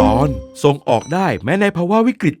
ตอนส่งออกได้แม้ในภาวะวิกฤต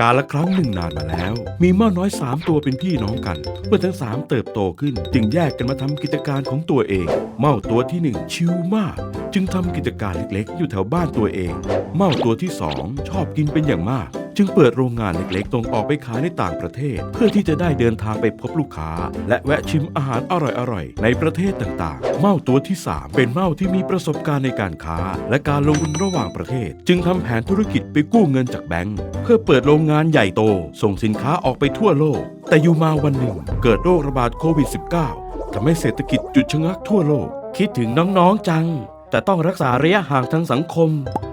การละครั้งหนึ่งนานมาแล้ว มีเม่าน้อยสามตัวเป็นพี่น้องกัน เมื่อทั้งสามเติบโตขึ้น จึงแยกกันมาทำกิจการของตัวเอง เม่าตัวที่หนึ่งชิวมาก จึงทำกิจการเล็กๆ อยู่แถวบ้านตัวเอง เม่าตัวที่สองชอบกินเป็นอย่างมาก จึงเปิดโรงงานเล็กๆตรงออกไปขายในต่างประเทศ เพื่อที่จะได้เดินทางไปพบลูกค้า และแวะชิมอาหารอร่อยๆ ในประเทศต่างๆ เม่าตัวที่ 3 เป็นเม่าที่มีประสบการณ์ในการค้า และการลงทุนระหว่างประเทศ จึงทำแผนธุรกิจไปกู้เงินจากแบงก์เพื่อเปิดโรงงานใหญ่โต ส่งสินค้าออกไปทั่วโลก แต่อยู่มาวันหนึ่ง เกิดโรคระบาดโควิด -19 ทำให้เศรษฐกิจหยุดชะงักทั่วโลก คิดถึงน้องๆจัง แต่ต้องรักษาระยะห่างทางสังคม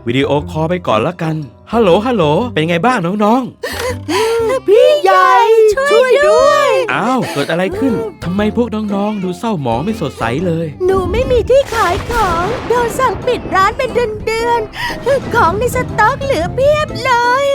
วิดีโอคอลไปก่อนละกัน ฮัลโหลฮัลโหลเป็นไงบ้างน้องพี่ใหญ่ช่วยด้วย ๆ อ้าวเกิดอะไรขึ้นทำไมพวกน้องๆ ดูเศร้าหมองไม่สดใสเลย หนูไม่มีที่ขายของ โดนสั่งปิดร้านเป็นเดือนๆของในสต็อกเหลือเพียบเลย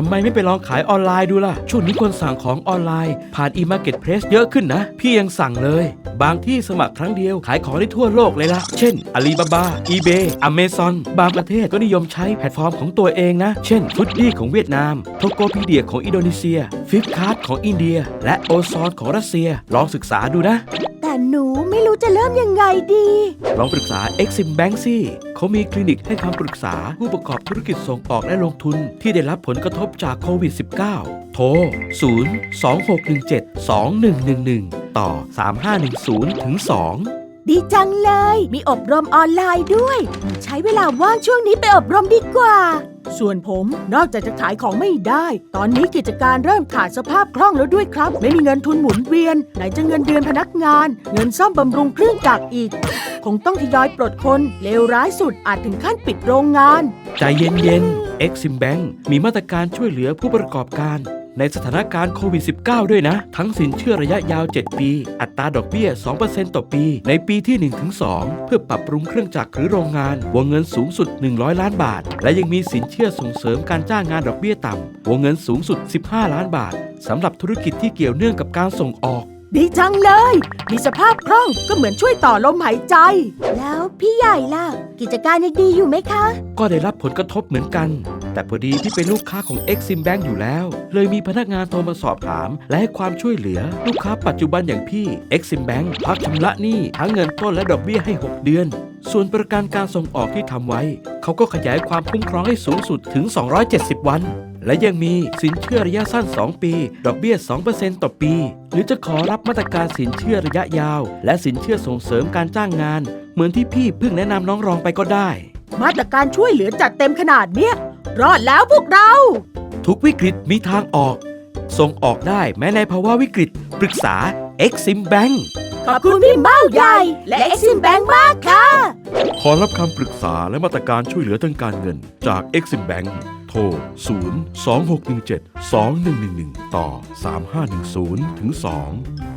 ทำไมไม่ไปลองขายออนไลน์ดูล่ะ ช่วงนี้คนสั่งของออนไลน์ ผ่าน e-marketplace เยอะขึ้นนะ พี่ยังสั่งเลย บางที่สมัครครั้งเดียวขายของได้ทั่วโลกเลยล่ะ เช่น Alibaba eBay Amazon บางประเทศก็นิยมใช้แพลตฟอร์มของตัวเองนะ เช่นฟุตดี้ของเวียดนามโทโกพีเดียของอินโดนีเซียฟิฟคาร์ของอินเดีย และโอซอนของรัสเซีย ลองศึกษาดูนะ หนูไม่รู้จะเริ่มยังไงดี ลองปรึกษา Exim Bank สิเขามีคลินิกให้คำปรึกษาผู้ประกอบธุรกิจส่งออกและลงทุนที่ได้รับผลกระทบจากโควิด -19 โทร 0 2 6 1 7 2 1 1 1 ต่อ 3510ถึง2ดีจังเลย มีอบรมออนไลน์ด้วย ใช้เวลาว่างช่วงนี้ไปอบรมดีกว่า ส่วนผมนอกจากจะขายของไม่ได้ ตอนนี้กิจการเริ่มขาดสภาพคล่องแล้วด้วยครับ ไม่มีเงินทุนหมุนเวียน ไหนจะเงินเดือนพนักงาน เงินซ่อมบำรุงเครื่องจักรอีก คงต้องทยอยปลดคนเลวร้ายสุดอาจถึงขั้นปิดโรงงาน ใจเย็นๆ Exim Bank มีมาตรการช่วยเหลือผู้ประกอบการ ในสถานการณ์โควิด -19 ด้วยนะ ทั้งสินเชื่อระยะยาว 7 ปี อัตราดอกเบี้ย 2%ต่อปี ในปีที่ 1-2 เพื่อปรับปรุงเครื่องจักรหรือโรงงาน วงเงินสูงสุด 100 ล้านบาท และยังมีสินเชื่อส่งเสริมการจ้างงานดอกเบี้ยต่ำวงเงินสูงสุด 15 ล้านบาทสำหรับธุรกิจที่เกี่ยวเนื่องกับการส่งออก ดีจังเลย มีสภาพคล่องก็เหมือนช่วยต่อลมหายใจ แล้วพี่ใหญ่ล่ะ กิจการยังดีอยู่ไหมคะ ก็ได้รับผลกระทบเหมือนกัน แต่พอดีที่เป็นลูกค้าของ Exim Bank อยู่แล้ว เลยมีพนักงานโทรมาสอบถาม และให้ความช่วยเหลือ ลูกค้าปัจจุบันอย่างพี่ Exim Bank พักชำระหนี้ทั้งเงินต้นและดอกเบี้ยให้ 6 เดือน ส่วนประกันการส่งออกที่ทำไว้ เขาก็ขยายความคุ้มครองให้สูงสุดถึง 270 วันและยังมีสินเชื่อระยะสั้น 2 ปี ดอกเบี้ย 2%ต่อปี หรือจะขอรับมาตรการสินเชื่อระยะยาว และสินเชื่อส่งเสริมการจ้างงาน เหมือนที่พี่เพิ่งแนะนำน้องรองไปก็ได้ มาตรการช่วยเหลือจัดเต็มขนาดเนี้ย รอดแล้วพวกเรา ทุกวิกฤตมีทางออก ส่งออกได้แม้ในภาวะวิกฤต ปรึกษา Exim Bank ขอบคุณพี่เบ้าใหญ่ และเอ็กซิมแบงค์มากค่ะ ขอรับคำปรึกษาและมาตรการช่วยเหลือทางการเงินจาก Exim Bank โทร 0 2 6 1 7 2 1 1 1 ต่อ 3510ถึง2